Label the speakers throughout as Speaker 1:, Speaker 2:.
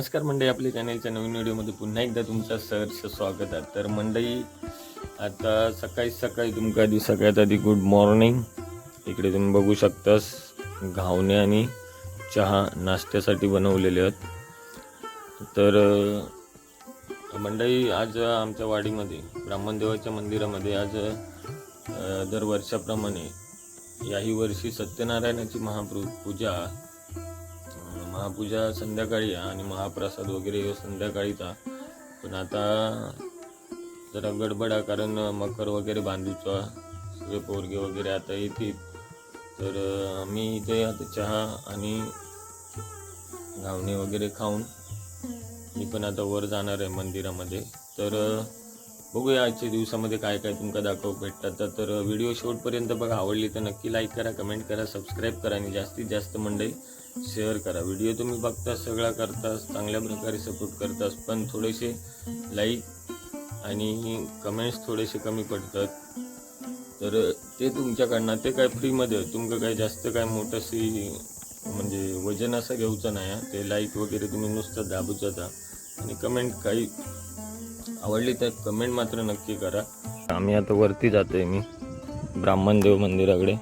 Speaker 1: नमस्कार मंडळी आपल्या चॅनलच्या नवीन व्हिडिओमध्ये पुन्हा एकदा तुमचं सहर्ष स्वागत आहे. तर मंडळी आता सकाळी सकाळी तुमका आधी सगळ्यात आधी गुड मॉर्निंग इकडे तुम्ही बघू शकतास घावणे आणि चहा नाश्त्यासाठी बनवलेले आहेत. तर मंडळी आज आमच्या वाडीमध्ये ब्राह्मणदेवाच्या मंदिरामध्ये आज दरवर्षाप्रमाणे दर वर्षाप्रमाणे याही वर्षी सत्यनारायणाची महापूजा पूजा महापूजा संध्याकाळी आणि महाप्रसाद वगैरे ह्यो संध्याकाळीचा. पण आता जरा गडबड आहे कारण मकर वगैरे बांधूचा सगळे पोरगे वगैरे आता येतील. तर मी आम्ही इथे आता चहा आणि घावणे वगैरे खाऊन मी पण आता वर जाणार आहे मंदिरामध्ये. तर बघूया आजच्या दिवसामध्ये काय काय तुमका दाखव भेटतात. तर- तर व्हिडिओ शेवटपर्यंत बघा. आवडली तर नक्की लाईक करा कमेंट करा सबस्क्राईब करा आणि जास्तीत जास्त मंडळी शेअर करा. व्हिडिओ तुम्ही बघता सगळा करतास चांगल्या प्रकारे सपोर्ट करतास पण थोडेसे लाईक आणि कमेंट्स थोडेसे कमी पडतात. तर ते तुमच्याकडनं ते काय फ्रीमध्ये तुमचं काय जास्त काय मोठंशी म्हणजे वजन असं घ्यायचं नाही हा. ते लाईक वगैरे तुम्ही नुसतं दाबूच जाता आणि कमेंट काही आवडली तर कमेंट मात्र नक्की करा. आम्ही आता वरती जातोय मी ब्राह्मणदेव मंदिराकडे.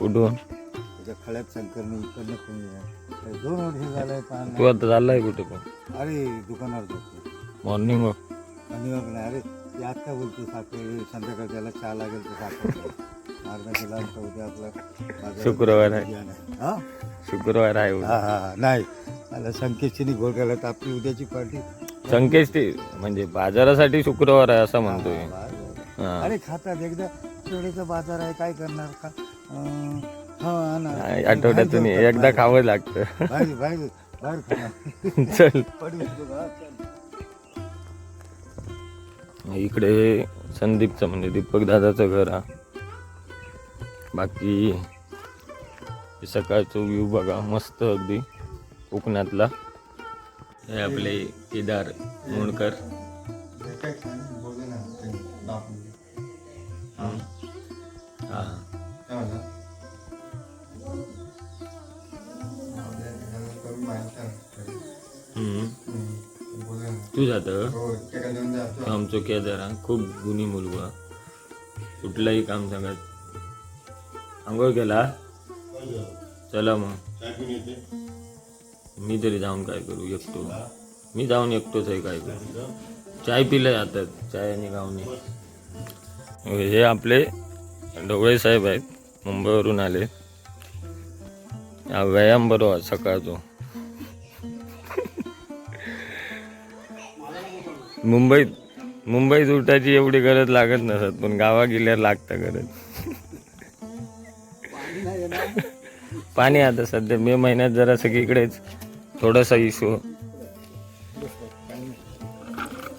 Speaker 1: कुठून
Speaker 2: त्याच्या खळ्यात शंकरने इकडनं कोणी. दोन वर्ष झालंय पाहणं.
Speaker 1: तू आता चाललाय कुठे पण.
Speaker 2: अरे दुकानावर जातो
Speaker 1: मॉर्निंग वॉक
Speaker 2: आणि मग नाही अरे ते आत्ता बोलतो साखर? संध्याकाळ त्याला चहा लागेल तर साखर. तर उद्या आपला बाजारात
Speaker 1: शुक्रवार आहे.
Speaker 2: बियाणं. आहे. हा?
Speaker 1: शुक्रवार आहे उद्या.
Speaker 2: हा हा हा. नाही. मला संकेतची घोळ केला तर आपली उद्याची पार्टी
Speaker 1: संकेत ते म्हणजे बाजारासाठी शुक्रवार आहे असं म्हणतोय. हा.
Speaker 2: अरे खातात एकदा. तेवढ्याचा बाजार आहे काय करणार? का
Speaker 1: आठवड्यातून एकदा खावं लागतं. चल. इकडे संदीपचं म्हणजे दीपक दादाचं घर हा. बाकी सकाळचं व्ह्यू बघा मस्त अगदी कोकणातला. हे आपले केदार मुणकर
Speaker 2: तू
Speaker 1: जात
Speaker 2: हो, ते काय देऊन जातो.
Speaker 1: आमचं केदार हा खूप गुणी मुलगा कुठलंही काम सांगत आंघोळ केला? चला मग. मी तरी जाऊन काय करू? एकटो. मी जाऊन एकटोच आहे काय करू? चाय पिलं जातात. चाय आणि गावणे हे आपले ढवळे साहेब आहेत. मुंबईवरून आले. हा व्यायाम बरोबर सकाळचो. मुंबईत मुंबईत उठायची एवढी गरज लागत नसत पण गावा गेल्यावर लागतं गरज. पाणी आता सध्या मे महिन्यात जरा सगळीकडेच थोडासा इशू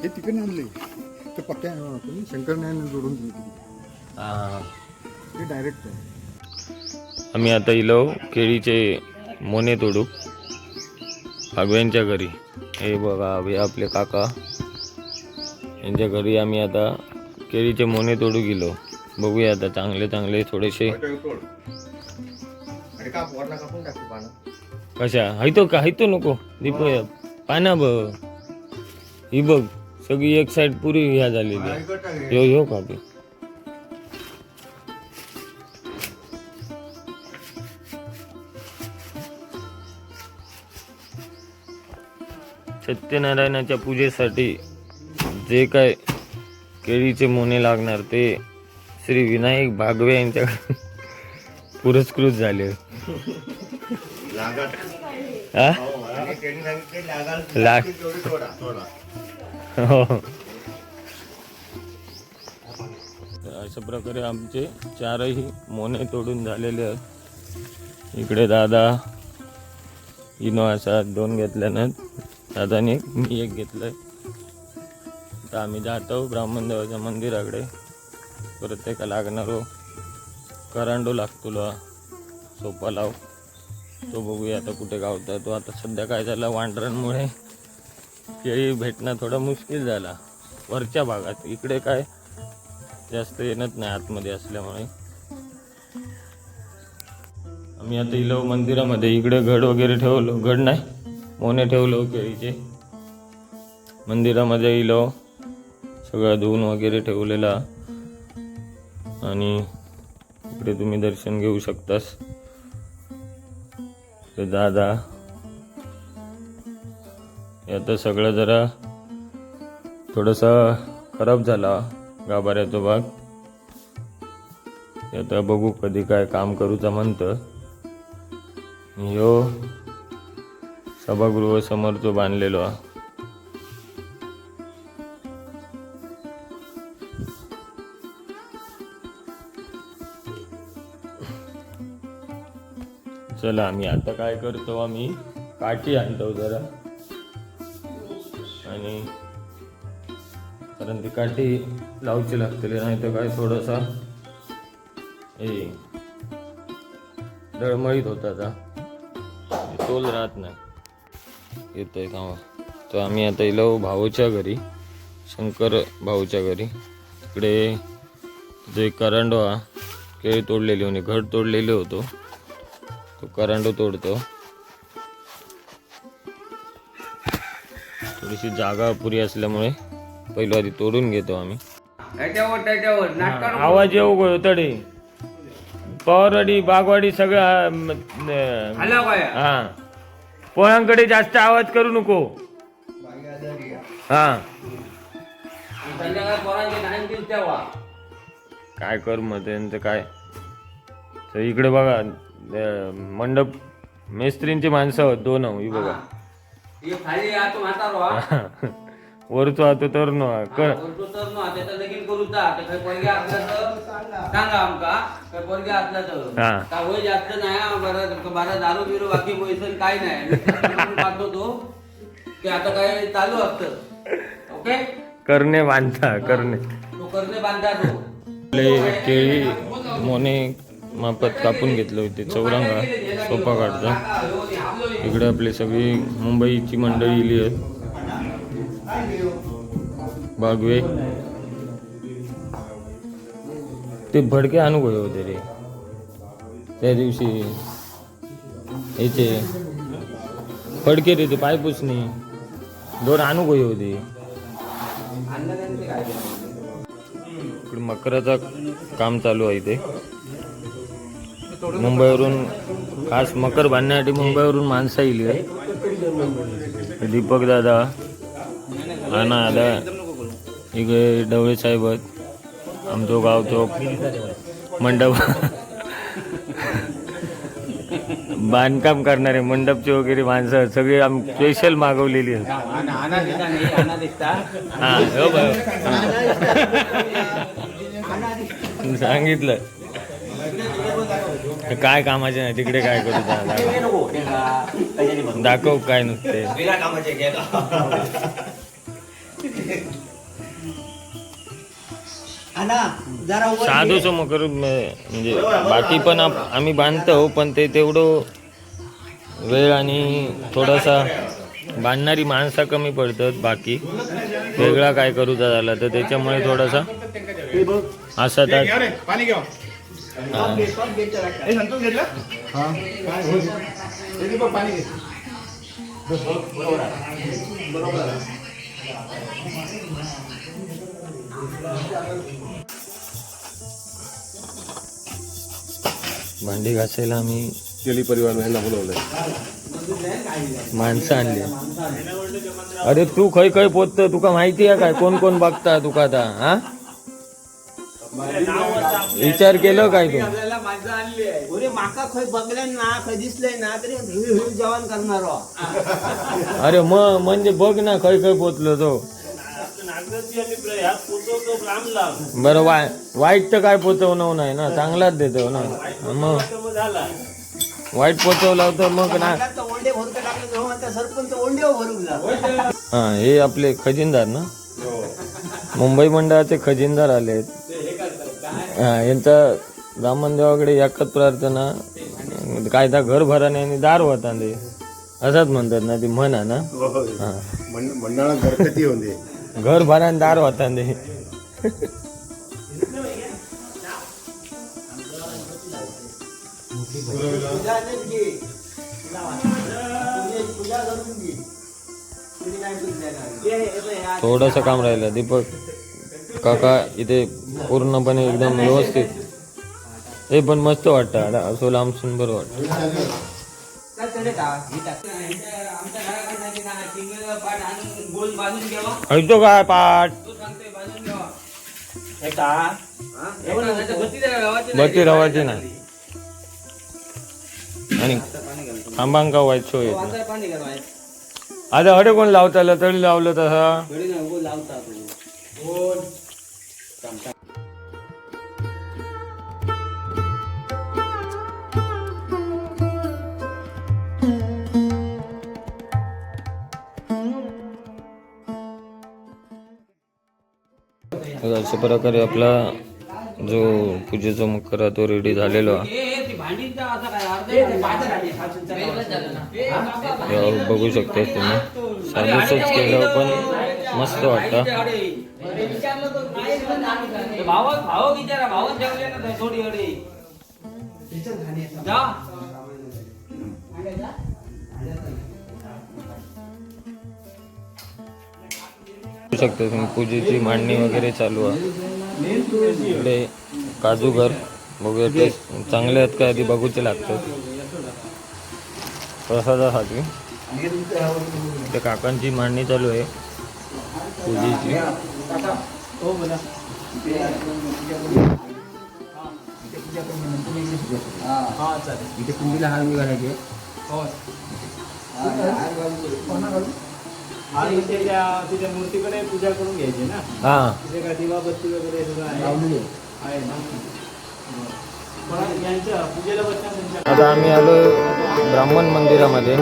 Speaker 2: हे तिकडे आणले ते पक्क्या जोडून. ते डायरेक्ट
Speaker 1: आम्ही आता इलो केळीचे मोने तोडू. भागव्यांच्या घरी. हे बघा हे आपले काका. यांच्या घरी आम्ही आता केळीचे मोने तोडू गेलो. बघूया आता चांगले चांगले थोडेसे. कशा? हायतो का? हायतो नको. दीप पाना बघ. ही बघ सगळी एक साइड पुरी ह्या झालेली. यो यो कापी. सत्यनारायणाच्या पूजेसाठी जे काय केळीचे मोने लागणार ते श्री विनायक भागवे यांच्या पुरस्कृत झाले. लाग हो. अशा प्रकारे आमचे चारही मोने तोडून झालेले आहेत. इकडे दादा इनो असा दोन घेतल्यानं दादाने एक मी एक घेतलंय. तर आम्ही जातो ब्राह्मण देवाच्या मंदिराकडे. प्रत्येका लागणारो करांडो लागतो सोपा लाव. तो बघूया आता कुठे गावता तो. आता सध्या काय झाला वांढरांमुळे केळी भेटणं थोडं मुश्किल झाला. वरच्या भागात. इकडे काय जास्त येणत नाही आतमध्ये असल्यामुळे. आम्ही आता इलो मंदिरामध्ये इकडे घड वगैरे ठेवलो. घड नाही मोने ठेवलो केळीचे. मंदिरामध्ये इलो सगळं धुवून वगैरे ठेवलेला. आणि इकडे तुम्ही दर्शन घेऊ शकतास. ते दादा आता सगळं जरा थोडासा खराब झाला गाभाऱ्याचा भाग. आता बघू कधी काय काम करूचा म्हणतं. ह्यो सभागृह समोरचो बांधलेलो. हा चला आम्ही आता काय करतो? आम्ही काठी आणतो जरा. आणि कारण ती काठी लावची लागतली नाही तर काय थोडासा हे डळमळीत होता आता. तोल राहत नाही. येतोय कामा. तर आम्ही आता इलो भाऊच्या घरी शंकर भाऊच्या घरी. तिकडे जे करंडो केळी तोडलेली म्हणजे घड तोडलेले होतो. तो करंडो तोडतो. थोडीशी जागा पुरी असल्यामुळे पहिलं आधी तोडून घेतो आम्ही.
Speaker 3: त्याच्यावर त्याच्यावर नाटकावर
Speaker 1: आवाज येऊ गो तडे. पवारवाडी बागवाडी सगळं हा. पोळांकडे जास्त आवाज करू नको. हा. काय कर मग त्यांचं काय? तर इकडे बघा मंडप मेस्त्रींची माणसं दोन ही बघा.
Speaker 3: हे खाली आतो म्हातारो हा.
Speaker 1: वरचो आता तर न कर.
Speaker 3: वरतो तर ना त्याचं लगीन करू दा ते काही पोरगे असलं तर सांगा आमका काही पोरगे असलं तर.
Speaker 1: हा.
Speaker 3: का होय जास्त नाही हा, बरं बरं दारू बिरू बाकी पैसे काय नाही. नुसतं पाहतो तो की आता काय चालू असतं. ओके?
Speaker 1: करणे बांधता करणे.
Speaker 3: तो करणे बांधा तो.
Speaker 1: केळी मोने मापात कापून घेतलं होते चौरंगा सोपा काढता इकडे आपली सगळी मुंबईची मंडळी इली आहेत. बागवे. ते भडके अनुभव होते रे. त्या दिवशी याचे फडके रे ते पायपुसणी दोन अनुभव होते इकडे मकराचा काम चालू आहे ते मुंबईवरून खास मकर बांधण्यासाठी मुंबईवरून माणसं येईल आहे. दीपक दादा आणा दादा इकडे डवळे साहेब आहेत. आमचो चौक मंडप. बांधकाम करणारे मंडपचे वगैरे माणसं सगळे आम स्पेशल मागवलेली आहेत. हो, हो. सांगितलं. ते काय कामाचे नाही तिकडे काय करू दादा दाखव काय नुसते. साधू समोर करून म्हणजे बाकी पण आप- आम्ही बांधतो पण ते तेवढं वेळ आणि थोडासा बांधणारी माणसं कमी पडतात बाकी. वेगळा काय करूचा झाला तर त्याच्यामुळे थोडासा असा तास
Speaker 2: पाणी घ्या. संतोष घेतलं? हा. काय? हो हे दीपक पाणी घे.
Speaker 1: भांडी घासायला आम्ही
Speaker 2: केली परिवार यांना बोलवलंय.
Speaker 1: माणसं आणली. अरे तू खय खय पोचत तुका माहिती आहे काय? कोण कोण बघता तुका आता हा? विचार केलं काय तू?
Speaker 4: अरे माका खंय बघले ना खंय दिसले ना तरी हिळ हिळ जेवण करणार
Speaker 1: अरे मग म्हणजे बघ ना खय खय पोचलो तो. बरं वाय वाईट तर काय पोचवणं नाही ना चांगलाच देतो ना. मग वाईट पोचवला तर मग ना
Speaker 4: ओंडे भरून टाकले तेव्हा त्या सरपंच ओंडे भरून जा.
Speaker 1: हा हे आपले खजिनदार ना? मुंबई मंडळाचे खजिनदार आले आहेत हा यांचा ब्राह्मण देवाकडे एकच प्रार्थना काय त्या घर भराने आणि दार ते असंच म्हणतात ना ती म्हण ना? हा
Speaker 2: मंडळात गणपती होते
Speaker 1: घर भराने दार
Speaker 4: हे ह्या-
Speaker 1: थोडंसं काम राहिलं दीपक काका इथे पूर्णपणे एकदम व्यवस्थित. हे पण मस्त वाटतं असं लांबसून बरं वाटतं. ऐकतो काय पाठ?
Speaker 3: बत्ती रवाची नाही.
Speaker 1: आणि
Speaker 3: आंबांका घालतो.
Speaker 1: सोय आता हडे कोण लावताला तरी लावलं तसा? तर अशा प्रकारे आपला जो पूजेचा मकर तो रेडी झालेला. बघू शकता तुम्ही. साधूसच केलं पण मस्त वाटतं.
Speaker 3: भाव भाव विचारा भाव जेवले ना ते थोडी
Speaker 1: शकता. तुम्ही पूजेची मांडणी वगैरे चालू आहे. इकडे काजूगर बघूया ते चांगले आहेत का? आधी बघूचे लागतात. प्रसादासाठी. त्या काकांची मांडणी चालू आहे. पूजेची.
Speaker 3: इथे कुंडीला हार मी घालायचे.
Speaker 4: आणि मूर्तीकडे पूजा करून घ्यायची ना.
Speaker 1: हा.
Speaker 4: तिथे काय दिवा बत्ती वगैरे सगळं आहे. आहे. ना. पण यांच्या पूजेला बसणार त्यांच्या
Speaker 1: आता आम्ही आलो ब्राह्मण मंदिरामध्ये.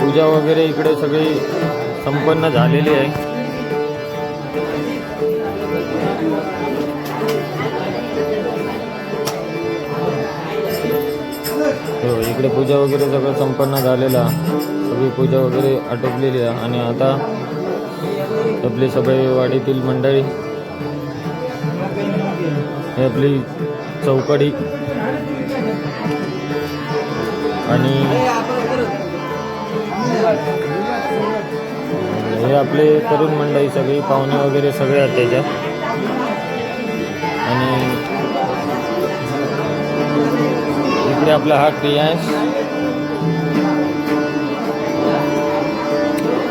Speaker 1: पूजा वगैरे इकडे सगळी संपन्न झालेली आहे. हो इकडे पूजा वगैरे सगळं संपन्न झालेलं. सगळी पूजा वगैरे आटोपलेली आहे. आणि आता आपली सगळे वाडीतील मंडळी हे आपली चौकडी आणि हे आपले तरुण मंडळी सगळी पाहुणे वगैरे सगळे आहेत त्याच्यात. आणि इकडे आपला हा क्रियांश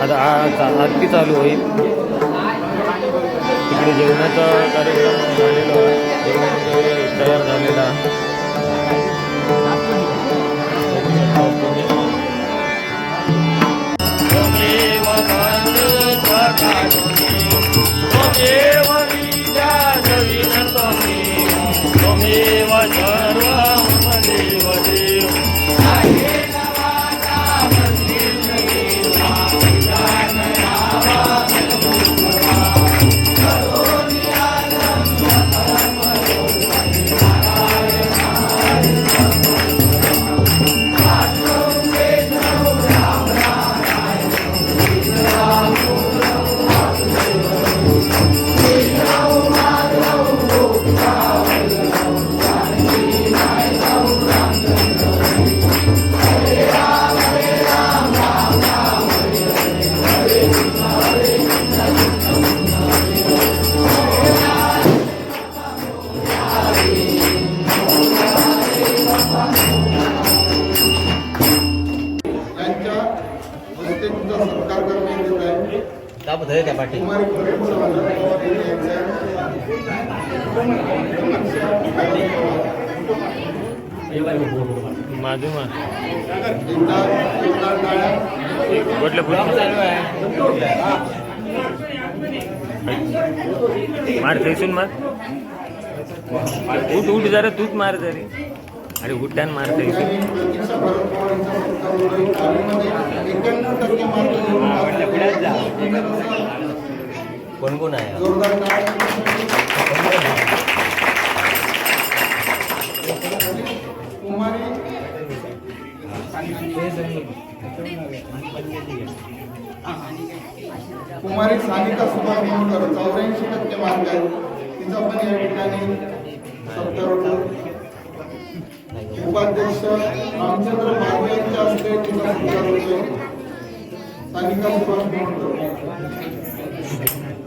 Speaker 1: आता आ- आरती चालू होईल इकडे जेवणाचा कार्यक्रम झालेला जेवण तयार झालेला आहे.
Speaker 2: कुमारी
Speaker 1: माझं कुठलं मार थैसून मार. उठ उठ जरा तूच मार तरी अरे उठान मार थैसून कोण कोण आहे?
Speaker 2: जोरदार टाळ्या कुमारी कुमारी सानिका सुभाष मोहोळकर चौऱ्याऐंशी टक्के मार्क आहे तिचा पण या ठिकाणी सत्तर होतो. उपाध्यक्ष रामचंद्र भागवे यांच्या हस्ते तिचा सत्कार होतो सानिका सुभाष मोहोळकर.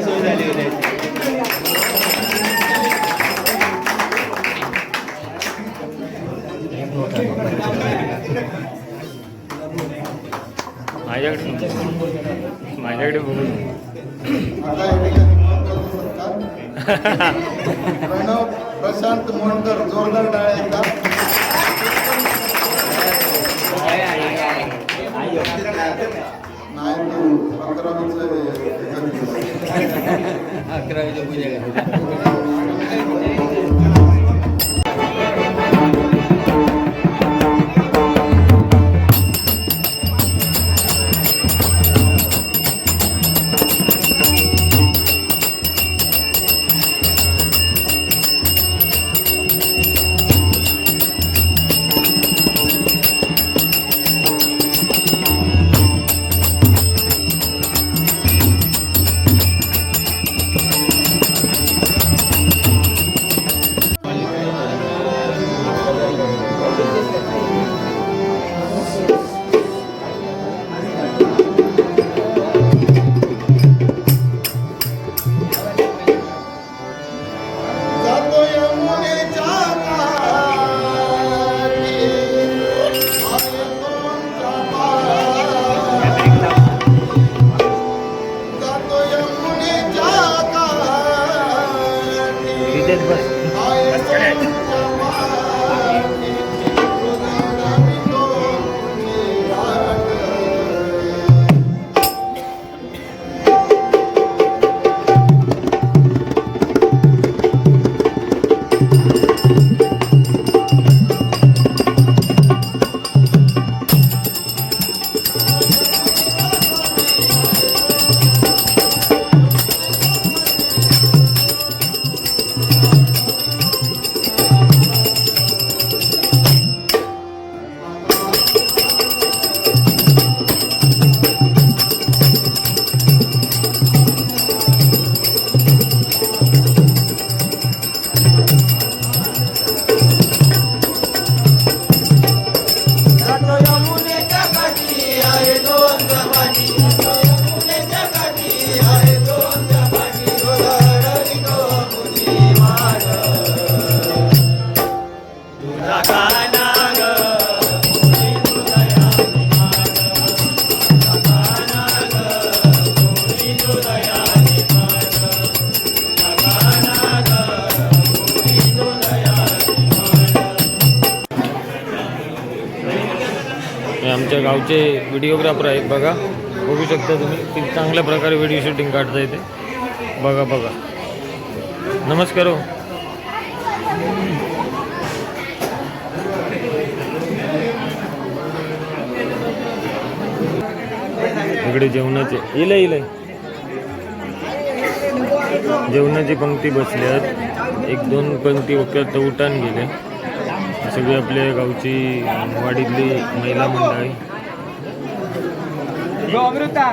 Speaker 4: सोय झाली होती
Speaker 1: माझ्याकडे माझ्याकडे बघू
Speaker 2: प्रणव प्रशांत मोहनकर जोरदार टाळ्या एकदा तो अकरावीचं हे झालं.
Speaker 1: आमच्या गावचे व्हिडिओग्राफर आहेत बघा. शकता तुम्ही. ती चांगल्या प्रकारे व्हिडिओ शूटिंग काढता येते. बघा बघा. नमस्कार हो. इकडे जेवणाचे. इलं इलं. जेवणाची पंक्ती बसली आहेत. एक दोन पंक्ती वक्यात उठान गेले सगळी आपल्या गावची वाडीतली महिला मंडळी.
Speaker 4: अमृता